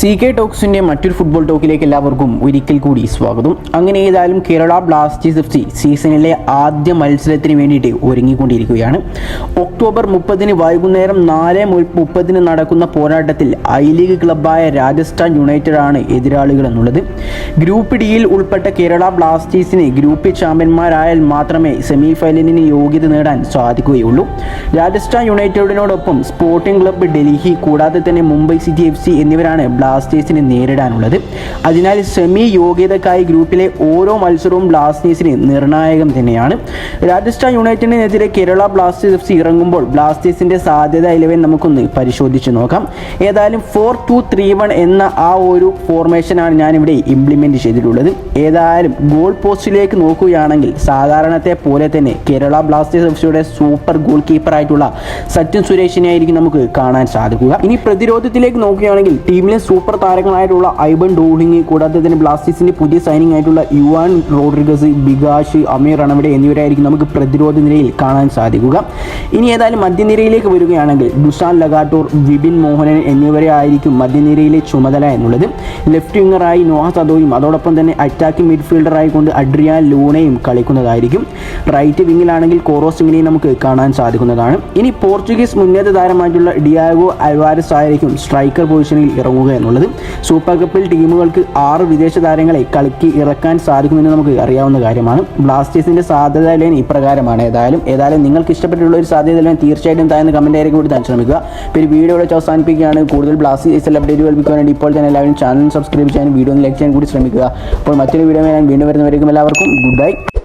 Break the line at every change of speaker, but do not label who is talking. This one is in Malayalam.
സി കെ ടോക്സിന്റെ മറ്റൊരു ഫുട്ബോൾ ടോക്കിലേക്ക് എല്ലാവർക്കും ഒരിക്കൽ കൂടി സ്വാഗതം. അങ്ങനെ ഏതായാലും കേരള ബ്ലാസ്റ്റേഴ്സ് എഫ് സി സീസണിലെ ആദ്യ മത്സരത്തിന് വേണ്ടിയിട്ട് ഒരുങ്ങിക്കൊണ്ടിരിക്കുകയാണ്. ഒക്ടോബർ മുപ്പതിന് വൈകുന്നേരം നാല് മുപ്പതിന് നടക്കുന്ന പോരാട്ടത്തിൽ ഐ ലീഗ് ക്ലബ്ബായ രാജസ്ഥാൻ യുണൈറ്റഡ് ആണ് എതിരാളികൾ എന്നുള്ളത് ഗ്രൂപ്പ് ഡിയിൽ ഉൾപ്പെട്ട കേരള ബ്ലാസ്റ്റേഴ്സിന് ഗ്രൂപ്പ് ചാമ്പ്യന്മാരായാൽ മാത്രമേ സെമി ഫൈനലിന് യോഗ്യത നേടാൻ സാധിക്കുകയുള്ളൂ. രാജസ്ഥാൻ യുണൈറ്റഡിനോടൊപ്പം സ്പോർട്ടിംഗ് ക്ലബ്ബ് ഡൽഹി കൂടാതെ തന്നെ മുംബൈ സിറ്റി എഫ് സി എന്നിവരാണ് ബ്ലാസ്റ്റേഴ്സിനെ നേരിടാനുള്ളത്. അതിനാൽ സെമി യോഗ്യതക്കായി ഗ്രൂപ്പിലെ ഓരോ മത്സരവും ബ്ലാസ്റ്റേഴ്സിന് നിർണായകം തന്നെയാണ്. രാജസ്ഥാൻ യുണൈറ്റഡിനെതിരെ കേരള ബ്ലാസ്റ്റേഴ്സ് എഫ് സി ഇറങ്ങുമ്പോൾ ബ്ലാസ്റ്റേഴ്സിന്റെ സാധ്യത ഇലവൻ നമുക്കൊന്ന് പരിശോധിച്ച് നോക്കാം. ഏതായാലും ഫോർ ടു ത്രീ വൺ എന്ന ആ ഒരു ഫോർമേഷനാണ് ഞാനിവിടെ ഇംപ്ലിമെന്റ് ചെയ്തിട്ടുള്ളത്. ഏതായാലും ഗോൾ പോസ്റ്റിലേക്ക് നോക്കുകയാണെങ്കിൽ സാധാരണത്തെ പോലെ തന്നെ കേരള ബ്ലാസ്റ്റേഴ്സ് എഫ് സിയുടെ സൂപ്പർ ഗോൾ കീപ്പറായിട്ടുള്ള സച്ചിൻ സുരേഷിനെ ആയിരിക്കും നമുക്ക് കാണാൻ സാധിക്കുക. ഇനി പ്രതിരോധത്തിലേക്ക് നോക്കുകയാണെങ്കിൽ ടീമിലെ സൂപ്പർ താരങ്ങളായിട്ടുള്ള ഐബൻ ഡോളിങ് കൂടാതെ തന്നെ ബ്ലാസ്റ്റേഴ്സിന്റെ പുതിയ സൈനിങ് ആയിട്ടുള്ള യുവാൻ റോഡ്രിഗസ് ബിഗാഷ് അമീർ റണവിടെ എന്നിവരായിരിക്കും നമുക്ക് പ്രതിരോധ നിരയിൽ കാണാൻ സാധിക്കുക. ഇനി ഏതായാലും മധ്യനിരയിലേക്ക് വരികയാണെങ്കിൽ ദുഷാൻ ലഗാട്ടൂർ വിപിൻ മോഹനൻ എന്നിവരെ ആയിരിക്കും മധ്യനിരയിലെ ചുമതല എന്നുള്ളത്. ലെഫ്റ്റ് വിങ്ങറായി നോഹ സദോയും അതോടൊപ്പം തന്നെ അറ്റാക്കിംഗ് മിഡ്ഫീൽഡറായി കൊണ്ട് അഡ്രിയാൻ ലൂണയും കളിക്കുന്നതായിരിക്കും. റൈറ്റ് വിങ്ങിലാണെങ്കിൽ കോറോ സിംഗിനെയും നമുക്ക് കാണാൻ സാധിക്കുന്നതാണ്. ഇനി പോർച്ചുഗീസ് മുന്നേറ്റ താരമായിട്ടുള്ള ഡിയാഗോ അൽവാരസ് ആയിരിക്കും സ്ട്രൈക്കർ പൊസിഷനിൽ ഇറങ്ങുക എന്നുള്ളത്. സൂപ്പർ കപ്പിൽ ടീമുകൾക്ക് ആറ് വിദേശ താരങ്ങളെ കളിക്ക് ഇറക്കാൻ സാധിക്കുമെന്ന് നമുക്ക് അറിയാവുന്ന കാര്യമാണ്. ബ്ലാസ്റ്റേഴ്സിന്റെ സാധ്യത ലൈൻ ഇപ്രകാരമാണ്. ഏതായാലും ഏതായാലും നിങ്ങൾക്ക് ഇഷ്ടപ്പെട്ടുള്ള ഒരു സാധ്യത ലൈൻ തീർച്ചയായിട്ടും താഴ്ന്ന കമന്റ് ആയിരിക്കും കൂടി താൻ ശ്രമിക്കുക. പിന്നെ വീഡിയോ ഇവിടെ അവസാനിപ്പിക്കുകയാണ്. കൂടുതൽ ബ്ലാസ്റ്റേഴ്സ് അപ്ഡേറ്റ് കൽപ്പിക്കാൻ വേണ്ടി ഇപ്പോൾ തന്നെ എല്ലാവരും ചാനൽ സബ്സ്ക്രൈബ് ചെയ്യാനും വീഡിയോ ലൈക്ക് ചെയ്യാൻ കൂടി ശ്രമിക്കുക. അപ്പോൾ മറ്റൊരു വീഡിയോ ഞാൻ വീണ്ടും വരുന്നവരേക്കും എല്ലാവർക്കും ഗുഡ് ബൈ